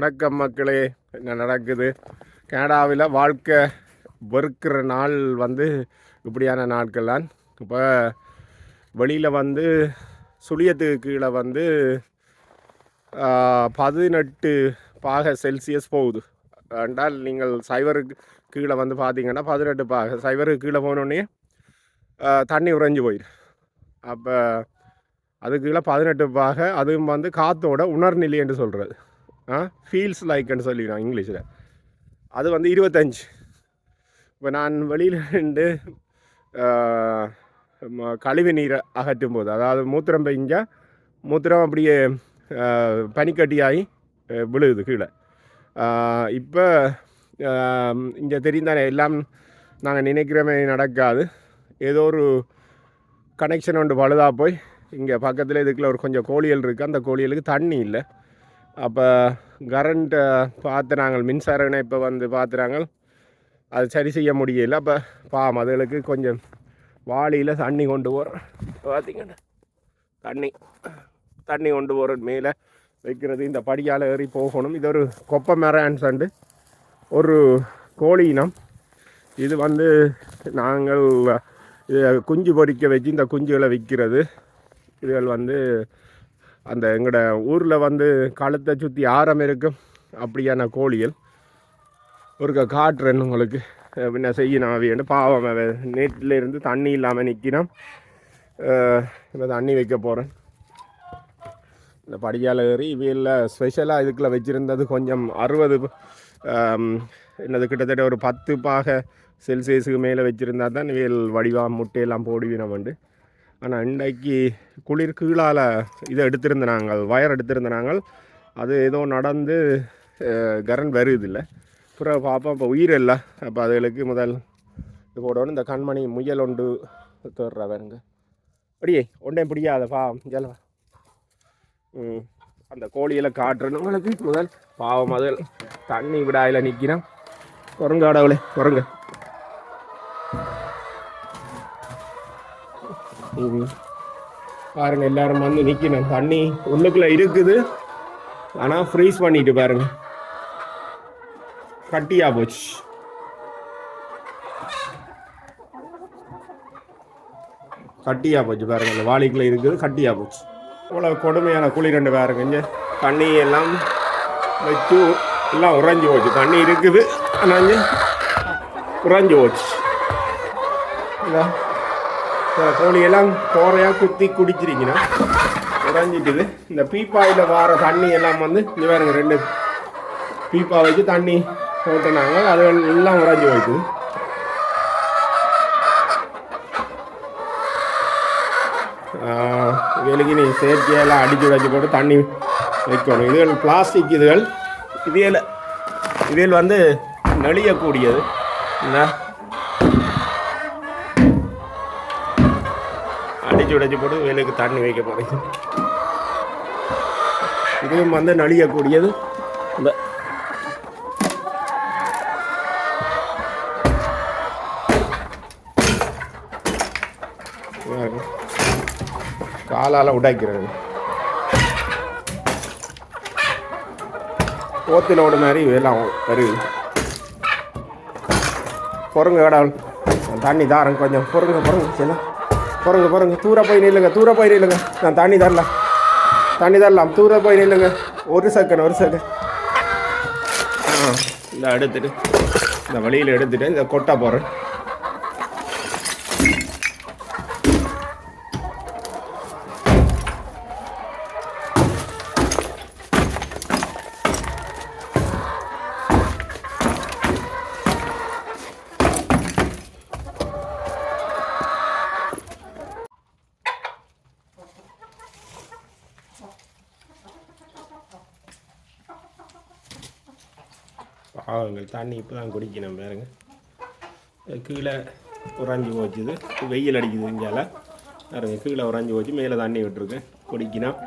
வணக்கம் மக்களே. என்ன நடக்குது? கனடாவில் வாழ்க்கை வெறுக்கிற நாள் வந்து இப்படியான நாட்கள் தான் இப்போ வெளியில் வந்து சுழியத்துக்கு கீழே வந்து பதினெட்டு பாக செல்சியஸ் போகுது. என்றால் நீங்கள் சைவருக்கு கீழே வந்து பார்த்தீங்கன்னா பதினெட்டு பாக சைவருக்கு கீழே போனோடனே தண்ணி உறைஞ்சி போயிடும் அப்போ அதுக்கு கீழே பதினெட்டு பாக அதுவும் வந்து காற்றோட உணர்நிலை என்று சொல்கிறது ஃபீல்ஸ் லைக்னு சொல்லிடுவோம் இங்கிலீஷில். அது வந்து இருபத்தஞ்சு. இப்போ நான் வெளியில் ரெண்டு கழிவு நீரை அகற்றும் போது அதாவது மூத்திரம் பெஞ்சா மூத்திரம் அப்படியே பனிக்கட்டியாகி விழுகுது கீழே. இப்போ இங்கே தெரிந்தானே எல்லாம் நாங்கள் நினைக்கிறமே நடக்காது. ஏதோ ஒரு கனெக்ஷன் ஒன்று பழுதாக போய் இங்கே பக்கத்தில் இதுக்குள்ள ஒரு கொஞ்சம் கோழியல் இருக்குது அந்த கோழியலுக்கு தண்ணி இல்லை. அப்போ கரண்ட்டை பார்த்துறாங்க மின்சார இணைப்பை வந்து பார்த்துறாங்க அது சரி செய்ய முடியல. அப்போ பாம் அதுகளுக்கு கொஞ்சம் வாளியில் தண்ணி கொண்டு போகிறோம் பார்த்தீங்கன்னா தண்ணி தண்ணி கொண்டு போகிற மேலே வைக்கிறது. இந்த படியால் ஏறி போகணும். இது ஒரு கொப்பை மரம் சண்டு ஒரு கோழி இனம் இது வந்து நாங்கள் குஞ்சு பொறிக்க வச்சு இந்த குஞ்சுகளை விற்கிறது. இதுகள் வந்து அந்த எங்களோட ஊரில் வந்து கழுத்தை சுற்றி ஆரம் இருக்கும் அப்படியான கோழிகள். ஒரு காட்டுறேன் உங்களுக்கு. என்ன செய்யணும் அவையண்டு பாவம் நேற்றில் இருந்து தண்ணி இல்லாமல் நிற்கணும் இப்போ தண்ணி வைக்க போகிறேன் இந்த படியால் ஏறி இவையில் ஸ்பெஷலாக இதுக்குள்ளே வச்சுருந்தது கொஞ்சம் அறுபது என்னது கிட்டத்தட்ட ஒரு பத்து பாக செல்சியஸுக்கு மேலே வச்சுருந்தா தான் இவையில் வடிவாக முட்டையெல்லாம் போடுவினம் வந்து ஆனால் இன்றைக்கு குளிர் கீழால் இதை எடுத்திருந்த நாங்கள் வயர் எடுத்திருந்த நாங்கள் அது ஏதோ நடந்து கரண்ட் வருது இல்லை அப்புறம் பார்ப்போம் இப்போ உயிர் இல்லை. அப்போ அதுகளுக்கு முதல் இது போடணும். இந்த கண்மணி முயல் ஒன்று தோடுற வேறுங்க அப்படியே ஒன்றே பிடிக்காதப்பா ஜலவா ம் அந்த கோழியில் காட்டுறேன்னு முதல் பாவம் அதில் தண்ணி விடாயில் நிற்கிறான் குரங்காடவளே குரங்கு பாருங்க எல்லாரும் வந்து நிற்கணும் தண்ணி உள்ளுக்குள்ள இருக்குது. ஆனால் ஃப்ரீஸ் பண்ணிட்டு பாருங்க. கட்டியா போச்சு. கட்டியா போச்சு பாருங்க. இந்த வாளிக்குள்ள இருக்குது. கட்டியா போச்சு. இவ்வளோ கொடுமையான குழி ரெண்டு பாருங்க. இங்கே தண்ணி எல்லாம் வச்சு எல்லாம் உறைஞ்சி போச்சு. தண்ணி இருக்குது. ஆனால் உறைஞ்சி போச்சு. கோழியெல்லாம் கோரையாக குத்தி குடிச்சிருக்கீங்கன்னா உடஞ்சிட்டுது. இந்த பீப்பாயில் வர தண்ணி எல்லாம் வந்து இங்கே வேறுங்க ரெண்டு பீப்பா வச்சு தண்ணி போட்டுனாங்க அது எல்லாம் உடஞ்சி போயிடுது வேலைக்கு நீ செயற்கையெல்லாம் அடிச்சு உடைச்சி போட்டு தண்ணி வைக்கணும். இதுகள் பிளாஸ்டிக் இதுகள். இதில் இதில் வந்து நெளியக்கூடியது என்ன உடைச்சி உடைச்சி போட்டு வேலுக்கு தண்ணி வைக்க போகிறீங்க இதுவும் வந்து நலியக்கூடியது. இந்த காலால் உடைக்கிறது. ஓத்திலோடு மாதிரி எல்லாம் வருது. பொறுங்க கடவுள். தண்ணி தாரம் கொஞ்சம் பொறுங்க பொறுங்க சரி பாருங்க பாருங்க. தூர போய் நில்லுங்க தூர போய் நில்லுங்க. நான் தண்ணி தரலாம். தண்ணி தரலாம். தூர போய் நில்லுங்க. ஒரு செகண்ட் ஒரு செகண்ட் ஆ இந்த எடுத்துட்டு இந்த வழியில் எடுத்துட்டு இந்த கொட்டா போகிறேன் பாவங்கள் தண்ணி இப்போ தான் குடிக்கணும் பாருங்க. கீழே உறைஞ்சி போச்சுது. வெயில் அடிக்குது இங்கால பாருங்க கீழே உறைஞ்சி போச்சு மேலே தண்ணி விட்டுருக்கு. குடிக்கணும்.